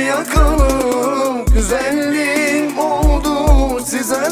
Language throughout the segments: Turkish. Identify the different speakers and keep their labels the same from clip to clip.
Speaker 1: fiyakalı Güzelliğim oldu size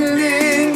Speaker 1: ending